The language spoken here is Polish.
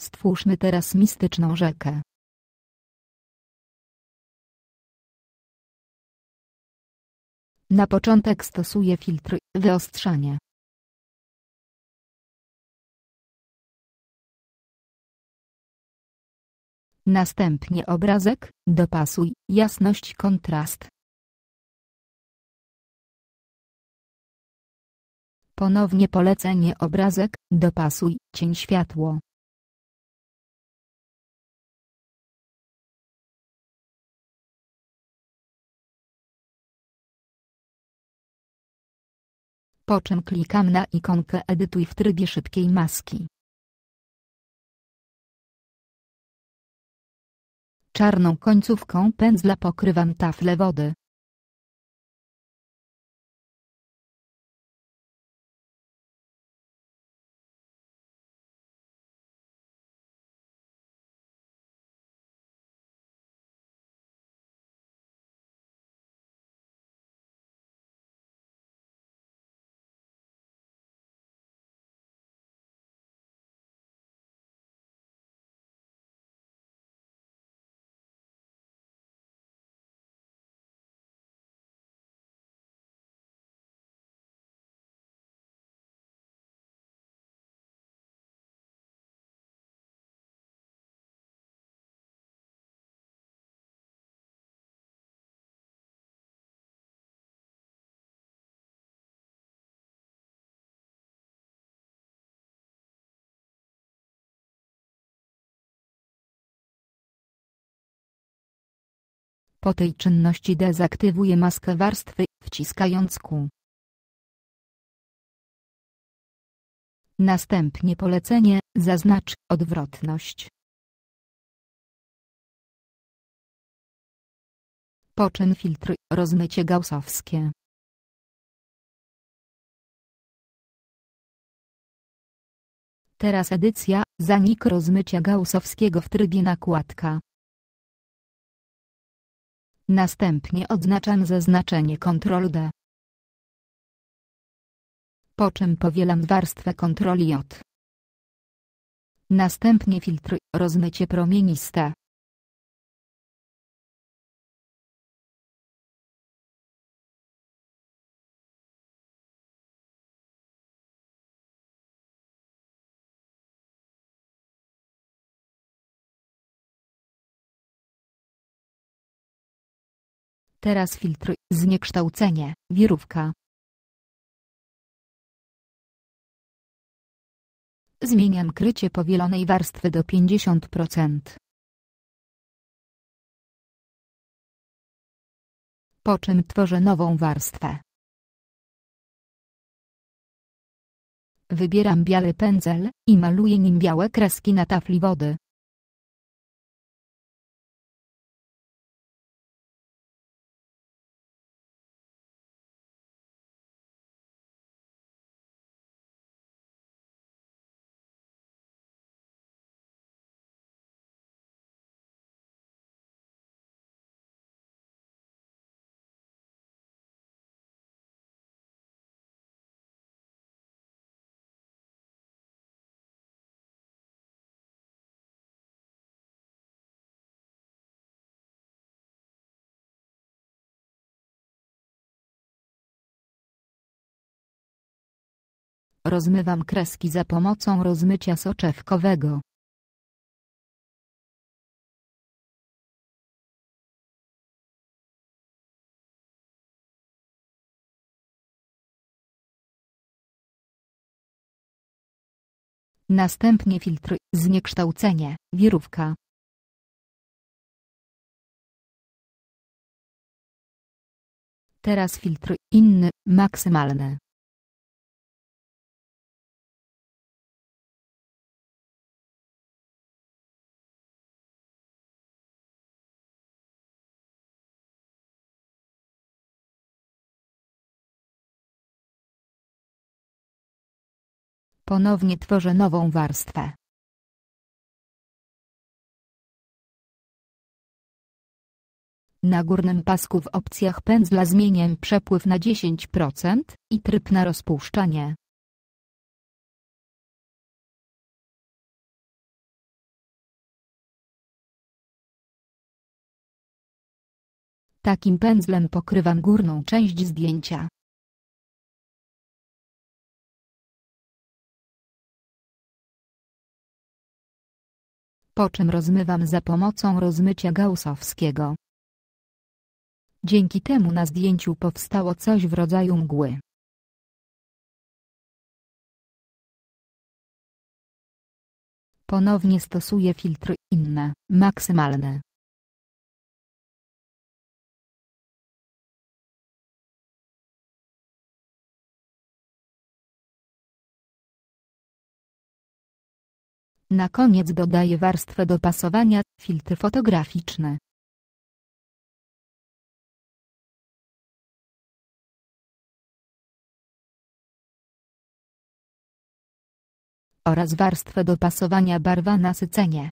Stwórzmy teraz mistyczną rzekę. Na początek stosuję filtr, wyostrzanie. Następnie obrazek, dopasuj, jasność kontrast. Ponownie polecenie obrazek, dopasuj, cień światło. Po czym klikam na ikonkę edytuj w trybie szybkiej maski. Czarną końcówką pędzla pokrywam taflę wody. Po tej czynności dezaktywuję maskę warstwy, wciskając Q. Następnie polecenie, zaznacz odwrotność. Po czym filtr, rozmycie gaussowskie. Teraz edycja, zanik rozmycia gaussowskiego w trybie nakładka. Następnie odznaczam zaznaczenie Ctrl D. Po czym powielam warstwę Ctrl J. Następnie filtr, rozmycie promieniste. Teraz filtr, zniekształcenie, wirówka. Zmieniam krycie powielonej warstwy do 50%. Po czym tworzę nową warstwę. Wybieram biały pędzel i maluję nim białe kreski na tafli wody. Rozmywam kreski za pomocą rozmycia soczewkowego. Następnie filtr, zniekształcenie, wirówka. Teraz filtr, inny, maksymalny. ponownie tworzę nową warstwę. Na górnym pasku w opcjach pędzla zmieniam przepływ na 10% i tryb na rozpuszczanie. Takim pędzlem pokrywam górną część zdjęcia. Po czym rozmywam za pomocą rozmycia gaussowskiego. Dzięki temu na zdjęciu powstało coś w rodzaju mgły. Ponownie stosuję filtry inne, maksymalne. Na koniec dodaję warstwę dopasowania, filtry fotograficzne. oraz warstwę dopasowania barwa nasycenie.